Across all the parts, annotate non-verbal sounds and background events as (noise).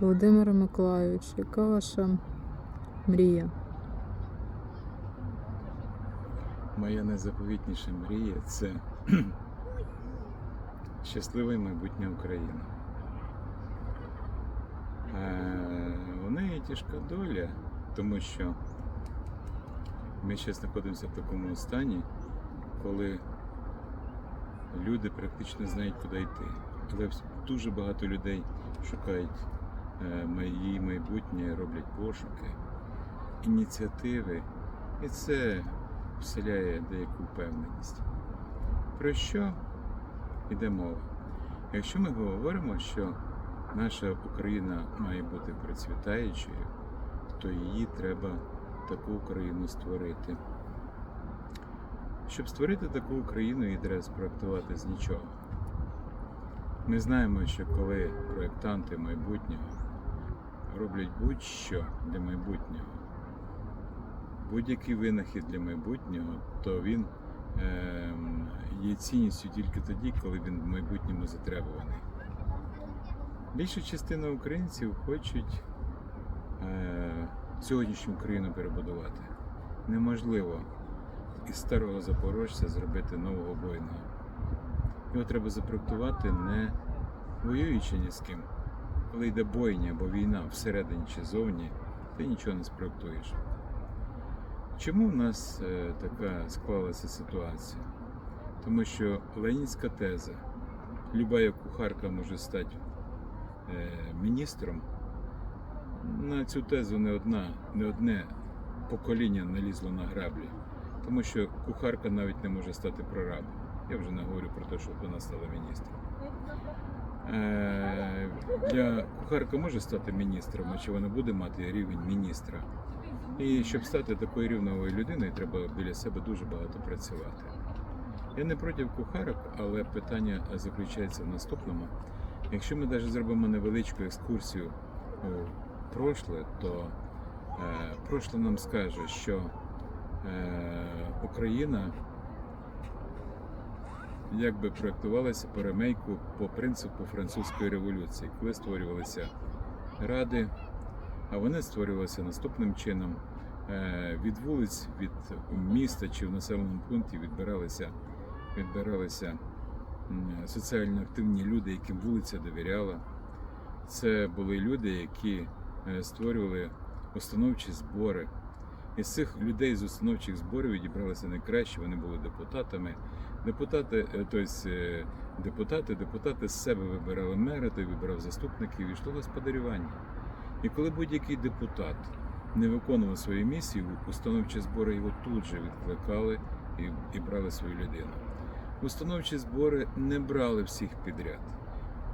Володимире Миколайович, яка ваша мрія? Моя найзаповітніша мрія це (clears throat) щасливе майбутнє України. Е, У неї тяжка доля, тому що ми зараз знаходимося в такому стані, коли люди практично знають, куди йти. Але дуже багато людей шукають е, мої майбутнє, роблять пошуки, ініціативи. І це вселяє деяку впевненість. Про що йде мова? Якщо ми говоримо, що наша Україна має бути процвітаючою, то її треба таку Україну створити. Щоб створити таку Україну, її треба спроектувати з нічого. Ми знаємо, що коли проєктанти майбутнього роблять будь-що для майбутнього, будь-який винахід для майбутнього, то він ем, є цінністю тільки тоді, коли він в майбутньому затребуваний. Більша частина українців хочуть е, сьогоднішню Україну перебудувати. Неможливо із старого запорожця зробити нового воїна. Його треба запроектувати не воюючи ні з ким. Коли йде бойня або війна всередині чи зовні, ти нічого не спроектуєш. Чому в нас е, така склалася ситуація? Тому що ленінська теза, люба кухарка може стати е, міністром. На цю тезу не одна, не одне покоління налізло на граблі, тому що кухарка навіть не може стати прорабом. Я вже не говорю про те, щоб вона стала міністром. Е, Для кухарка може стати міністром, а чи вона буде мати рівень міністра. І щоб стати такою рівновою людиною, треба біля себе дуже багато працювати. Я не проти кухарок, але питання заключається в наступному. Якщо ми навіть зробимо невеличку екскурсію у прошле, то е, прошле нам скаже, що е, Україна якби проєктувалася по ремейку по принципу французької революції, коли створювалися ради, а вони створювалися наступним чином. Е, Від вулиць, від міста чи в населеному пункті відбиралися, відбиралися соціально активні люди, яким вулиця довіряла. Це були люди, які е, створювали установчі збори. Із цих людей з установчих зборів відібралися найкращі, вони були депутатами. Депутати, е, тобто е, депутати, депутати з себе вибирали мера, той вибирав заступників, і йшло господарювання. І коли будь-який депутат не виконував свою місію, установчі збори його тут же відкликали і, і брали свою людину. Установчі збори не брали всіх підряд.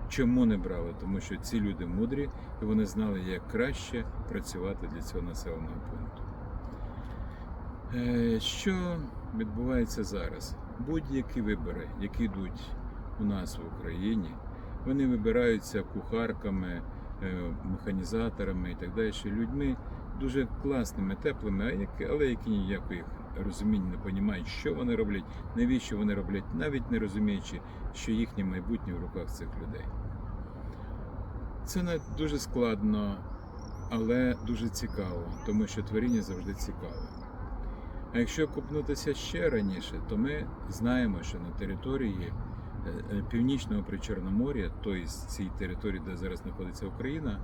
Чому не брали? Тому що ці люди мудрі і вони знали, як краще працювати для цього населеного пункту. Е, Що відбувається зараз? Будь-які вибори, які йдуть у нас в Україні, вони вибираються кухарками, е, механізаторами і так далі, людьми дуже класними, теплими, але які ніякої розуміння не розуміють, що вони роблять, навіщо вони роблять, навіть не розуміючи, що їхнє майбутнє в руках цих людей. Це не дуже складно, але дуже цікаво, тому що творіння завжди цікаве. А якщо копнутися ще раніше, то ми знаємо, що на території е, е, північного причорномор'я, тобто цій території, де зараз знаходиться Україна,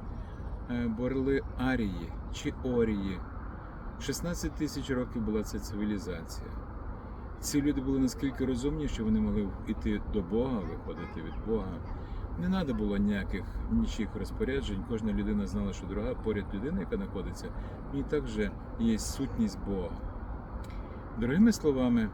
е, були арії чи орії. 16 тисяч років була ця цивілізація. Ці люди були наскільки розумні, що вони могли йти до Бога, виходити від Бога. Не треба було ніяких нічих розпоряджень. Кожна людина знала, що друга поряд людина, яка знаходиться, ній також є сутність Бога. Другими словами,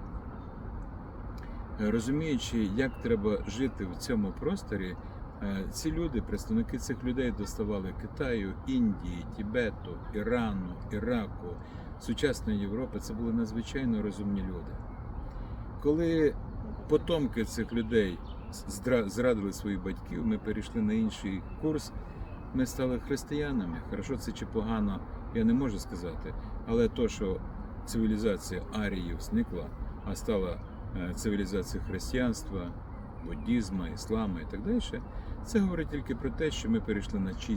розуміючи, як треба жити в цьому просторі, е, ці люди, представники цих людей доставали Китаю, Індії, Тібету, Ірану, Іраку, сучасної Європи. Це були надзвичайно розумні люди. Коли потомки цих людей зрадили своїх батьків, ми перейшли на інший курс. Ми стали християнами. Хорошо це чи погано, я не можу сказати. Але то, що цивілізація аріїв зникла, а стала е, цивілізація християнства, буддізму, ісламу і так далі, це говорить тільки про те, що ми перейшли на чийсь